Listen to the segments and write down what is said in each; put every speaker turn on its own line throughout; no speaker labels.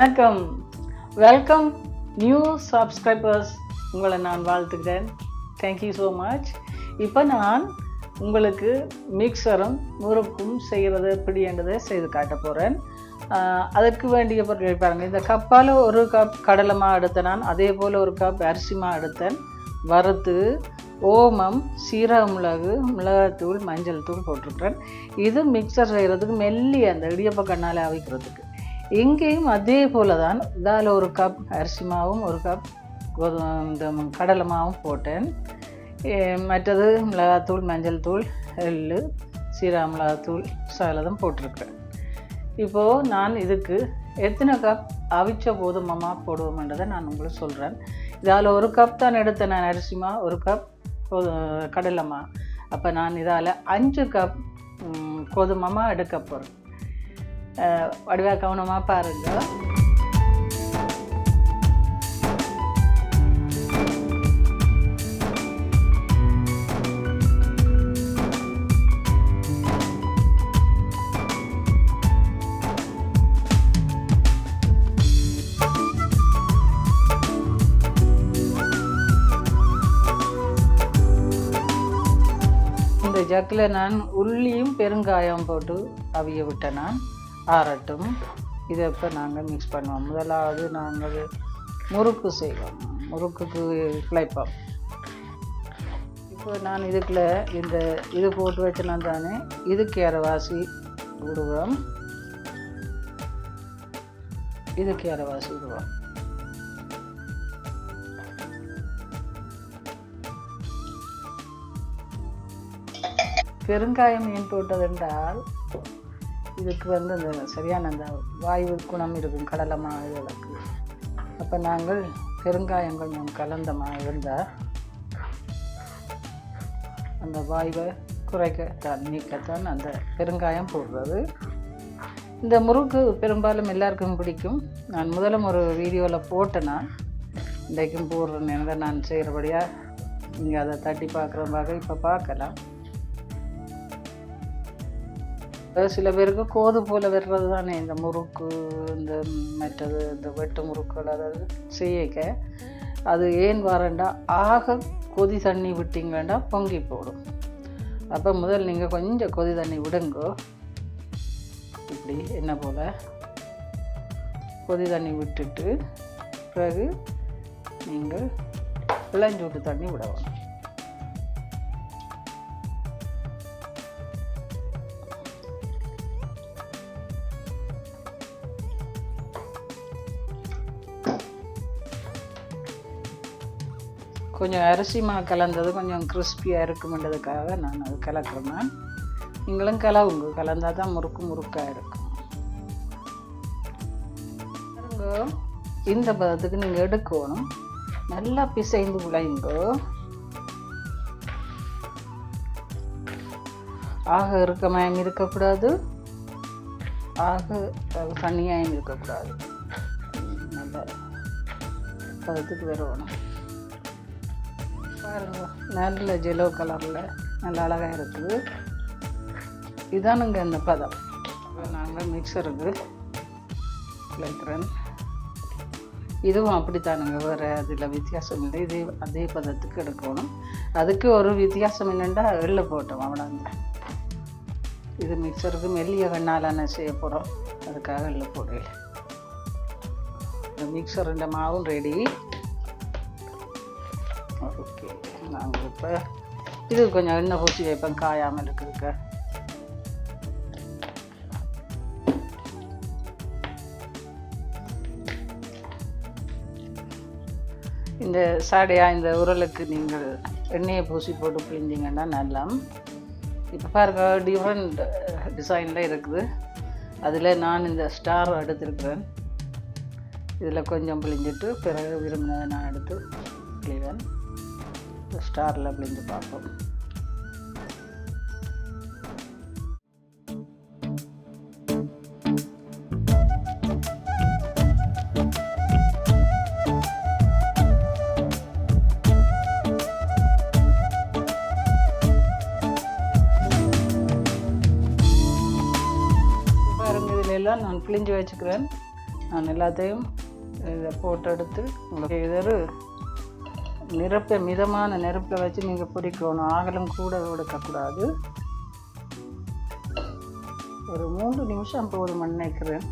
வணக்கம். Welcome new subscribers உங்களை நான் வாழ்த்துக்கிறேன் தேங்க்யூ ஸோ மச் இப்போ நான் உங்களுக்கு மிக்சரும் முறுக்கும் செய்கிறது எப்படி என்றதை செய்து காட்ட போகிறேன் அதற்கு வேண்டிய பொருட்கள் பாருங்கள் இந்த கப்பால் ஒரு கப் கடலை எடுத்தேன் நான். அதே போல் ஒரு கப் அரிசி மா எடுத்தேன். வறுத்து ஓமம் சீரக மிளகு மிளகாத்தூள் மஞ்சள் தூள் போட்டிருக்கிறேன். இது மிக்சர் செய்கிறதுக்கு மெல்லி அந்த இடியப்ப கண்ணால் அவிக்கிறதுக்கு. இங்கேயும் அதே போல தான் இதால் ஒரு கப் அரிசி மாவும் ஒரு கப் கோதுமை இந்த கடலை மாவும் போட்டேன். மற்றது மிளகாத்தூள் மஞ்சள் தூள் எள்ளு சீரா மிளகாத்தூள் சகலதும் போட்டிருக்கிறேன். இப்போது நான் இதுக்கு எத்தனை கப் அவிச்ச கோதுமமாக போடுவோம்ன்றதை நான் உங்களுக்கு சொல்கிறேன் இதால் ஒரு கப் தான் எடுத்தேன் நான் அரிசிமா ஒரு கப் கடலைமா அப்போ நான் இதால் அஞ்சு கப் கோதுமமாக எடுக்க போகிறேன் வடிவா கவனமாக பாருங்கள் இந்த ஜக்கில் நான் உள்ளியும் பெருங்காயம் போட்டு அவிய விட்டேன் நான். ஆறட்டும். இதை இப்போ நாங்கள் மிக்ஸ் பண்ணுவோம். முதலாவது நாங்கள் முறுக்கு செய்வோம். முறுக்குக்கு கிளைப்போம் இப்போ நான் இதுக்குள்ள இந்த இது போட்டு வச்சுனா தானே? இதுக்கு அரைவாசி விடுவோம். இதுக்கு அரைவாசி விடுவோம். பெருங்காயம் மீன் போட்டதென்றால் இதுக்கு வந்து அந்த சரியான அந்த வாயு குணம் இருக்கும் கடலை மாவுகளுக்கு அப்போ நாங்கள் பெருங்காயம் கொஞ்சம் கலந்த மா இருந்தால் அந்த வாயுவை குறைக்கத்தான் நீக்கத்தான் அந்த பெருங்காயம் போடுறது. இந்த முறுக்கு பெரும்பாலும் எல்லாருக்கும் பிடிக்கும். நான் முதலும் ஒரு வீடியோவில் போட்டேன்னா இன்றைக்கும் போடுறேன் நான் செய்கிறபடியாக நீங்கள் அதை தட்டி பார்க்குறதாக இப்போ பார்க்கலாம். சில பேருக்கு கோது போல வர்றது தானே இந்த முறுக்கு இந்த மற்றது இந்த வெட்டு முறுக்குகள் அதாவது செய்யக்க. அது ஏன் வரண்டா? ஆக கொதி தண்ணி விட்டிங்கன்னா பொங்கி போடும். அப்போ முதல் நீங்கள் கொஞ்சம் கொதி தண்ணி விடுங்கோ. இப்படி என்ன போல்? கொதி தண்ணி விட்டுட்டு பிறகு நீங்கள் இளஞ்சூட்டு தண்ணி விடணும் கொஞ்சம் அரிசி மா கலந்தது கொஞ்சம் கிறிஸ்பியாக இருக்குமென்றதுக்காக நான் அது கலக்கிறேன் நீங்களும் கலவுங்க. கலந்தால் தான் முறுக்கு முறுக்காக இருக்கும். இந்த பதத்துக்கு நீங்கள் எடுக்கணும். நல்லா பிசைந்து விளையுங்கோ ஆக இருக்கமாயம் இருக்கக்கூடாது. ஆக தண்ணியாயும் இருக்கக்கூடாது. நல்லா பதத்துக்கு வரணும் பாருங்க. நல்ல ஜெலோ கலரில் நல்ல அழகாக இருக்குது. இதானுங்க இந்த பதம். நாங்கள் மிக்சருக்கு இதுவும் அப்படித்தானுங்க. வேறு அதில் வித்தியாசம் இல்லை. இதே அதே பதத்துக்கு எடுக்கணும். அதுக்கு ஒரு வித்தியாசம் என்னென்னா வெளில போட்டோம் அவ்வளோங்க இது மிக்சருக்கு மெல்லிய வெண்ணாலான செய்ய போகிறோம் அதுக்காக வெளில போடல. இந்த மிக்சர் இந்த மாவும் ரெடி நாங்கள் இப்போ இது கொஞ்சம் எண்ணெய் பூசி வைப்பேன் காயாமல் இருக்குதுக்க இந்த சாடையாக இந்த உரலுக்கு நீங்கள் எண்ணெயை பூசி போட்டு பிழிஞ்சிங்கன்னா நல்லா இப்போ பாருங்க டிஃப்ரெண்ட் டிசைனில் இருக்குது. அதில் நான் இந்த ஸ்டார் எடுத்திருக்கிறேன். இதில் கொஞ்சம் பிழிஞ்சிட்டு பிறகு விரும்பினதை நான் எடுத்து பிழிவேன். ஸ்டாரில் பிழிஞ்சு பார்ப்போம். இதில் எல்லாம் நான் பிழிஞ்சு வச்சுக்கிறேன் நான் எல்லாத்தையும் இதை போட்டெடுத்து உங்களுக்கு இதொரு நெருப்பை மிதமான நெருப்பில் வச்சு நீங்கள் பொறிக்கணும். ஆகலும் கூட எடுக்கக்கூடாது ஒரு மூன்று நிமிஷம் போதும் நினைக்கிறேன்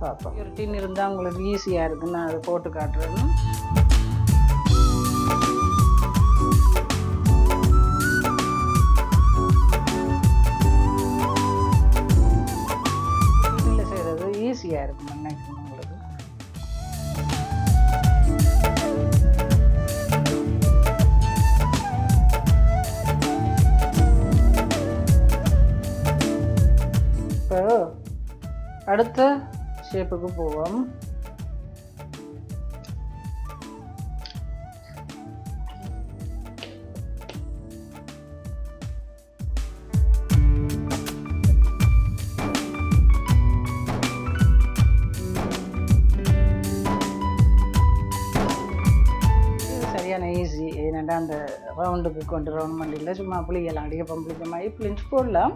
பார்ப்போம் ஒரு டின் இருந்தால் உங்களுக்கு ஈஸியாக இருக்குன்னு நான் அதை போட்டு காட்டுறேன்னு இப்போ அடுத்த ஷேப்புக்கு போவோம். சரியான ஈஸி ஏன்னாண்டா அந்த ரவுண்டுக்கு கொண்டு ரவுண்ட் மண்டியில் சும்மா புளியெல்லாம் அடிக்க புளிக்க மாதிரி பிளிஞ்சு போடலாம்.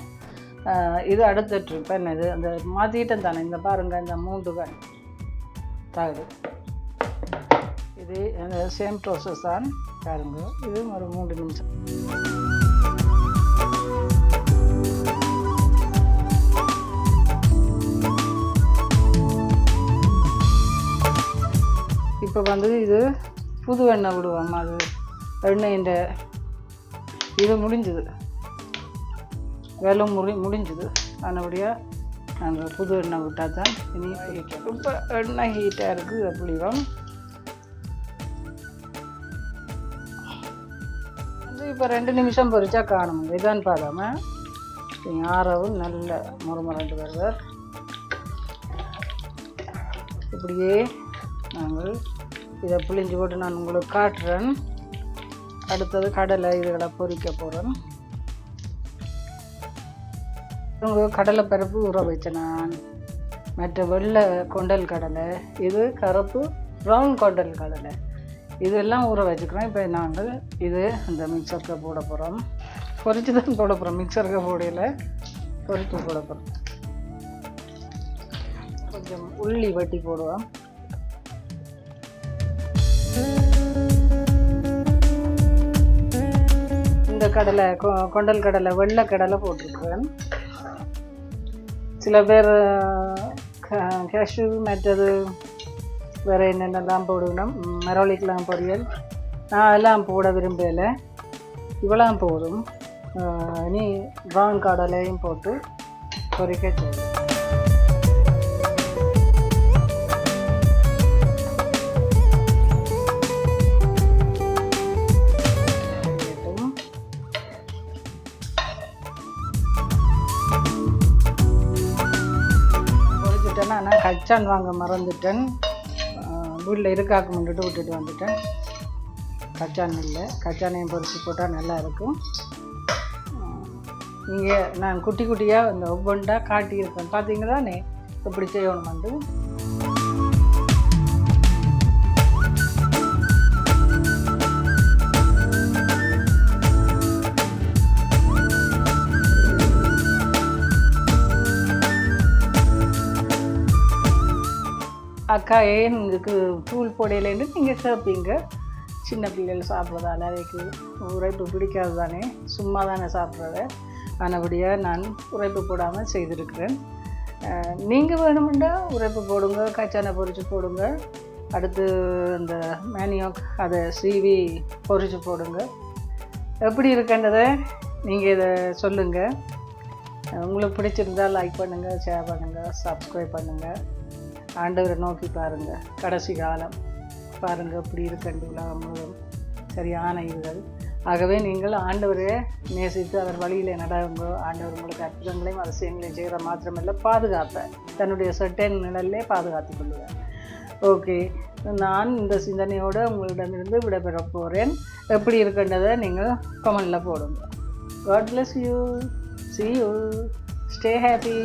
இது அடுத்த ட்ரிப் என்னது அந்த மாற்றிட்டேன் தானே. இந்த பாருங்க இந்த மூண்டுகள் தகுது இது அந்த சேம் ப்ரோசஸ் தான் பாருங்க. இது ஒரு மூன்று நிமிஷம். இப்போ வந்து இது புது எண்ணெய் விடுவோம். அது எண்ணெயின் இது முடிஞ்சுது. வேலை முடி முடிஞ்சுது. ஆனபடியாக நாங்கள் புது எண்ணெய் விட்டால் தான் இனி பொரிக்கணும் இப்போ எண்ணெய் ஹீட்டாக இருக்குது அப்படிவோம் வந்து இப்போ ரெண்டு நிமிஷம் பொரிச்சா காணும் இதான் பார்க்காம ஆறவும் நல்ல முறுமுறண்டு வருவார். இப்படியே நாங்கள் இதை புளிஞ்சு போட்டு நான் உங்களுக்கு காட்டுறேன். அடுத்தது கடலை இதுகளை பொரிக்க போகிறேன் கடலைப்பருப்பு கடலை பருப்பு ஊற வச்சேன் நான். மற்ற வெள்ளை கொண்டல் கடலை இது கருப்பு ப்ரௌன் கொண்டல் கடலை. இதெல்லாம் ஊற வச்சுக்கிறோம். இப்போ நாங்கள் இது இந்த மிக்சருக்கு போட போகிறோம் பொறிச்சு தான் போட போகிறோம் மிக்சருக்கு போடையில் பொறிச்சு போட போகிறோம் கொஞ்சம் உள்ளி வட்டி போடுவோம். இந்த கடலை கொ- கொண்டல் கடலை வெள்ளை கடலை போட்டிருக்கிறேன். சில பேர் கேஷு மற்றது வேறு என்னென்னலாம் போடணும்? ம், மரவள்ளிக்கெலாம் பொரியல். நான் எல்லாம் போட விரும்பலை. இவ்வளோ போதும். அஹ், இனி ப்ரௌன் கடலையும் போட்டு பொரிக்க செய்யும் ஆனால் நான் கச்சான் வாங்க மறந்துட்டேன். வீட்டில் இருக்காக்கு முன்னிட்டு விட்டுட்டு வந்துட்டேன். கச்சான் இல்லை. கச்சானையும் பொறிச்சு போட்டால் நல்லா இருக்கும். இங்கே நான் குட்டி குட்டியாக இந்த ஒவ்வொன்றா காட்டியிருக்கேன். பார்த்தீங்களானே இப்படி செய்யணும் வந்து? அக்கா ஏன் இதுக்கு தூள் போடையிலேன்னு நீங்கள் கேட்பீங்க சின்ன பிள்ளைகள் சாப்பிட்றதால அதுக்கு உரைப்பு பிடிக்காது தானே சும்மா தானே சாப்பிட்றத. ஆனபடியாக நான் உரைப்பு போடாமல் செய்திருக்கிறேன். நீங்கள் வேணுமெண்டா உரைப்பு போடுங்க கச்சானை பொறிச்சு போடுங்க. அடுத்து இந்த மேனியோக் அதை சீவி பொறிச்சு போடுங்க. எப்படி இருக்குன்றதை நீங்கள் இதை சொல்லுங்கள் உங்களுக்கு பிடிச்சிருந்தா லைக் பண்ணுங்கள் ஷேர் பண்ணுங்கள் சப்ஸ்கிரைப் பண்ணுங்கள் ஆண்டவரை நோக்கி பாருங்கள் கடைசி காலம். பாருங்கள் இப்படி இருக்கண்டு உலகம் முழுவதும். சரியான இதுகள் ஆகவே நீங்கள் ஆண்டவரை நேசித்து அவர் வழியில் நடவுங்க ஆண்டவர் உங்களுக்கு அற்புதங்களையும் அதிசயங்களையும் செய்கிற மாத்திரமல்ல பாதுகாப்ப தன்னுடைய சட்டன் நிழல்லே பாதுகாத்து கொள்ளுவேன் ஓகே நான் இந்த சிந்தனையோடு உங்களிடமிருந்து விடைபெற போகிறேன் எப்படி இருக்கின்றதை நீங்கள் கமெண்டில் போடுங்க. God bless you see you stay happy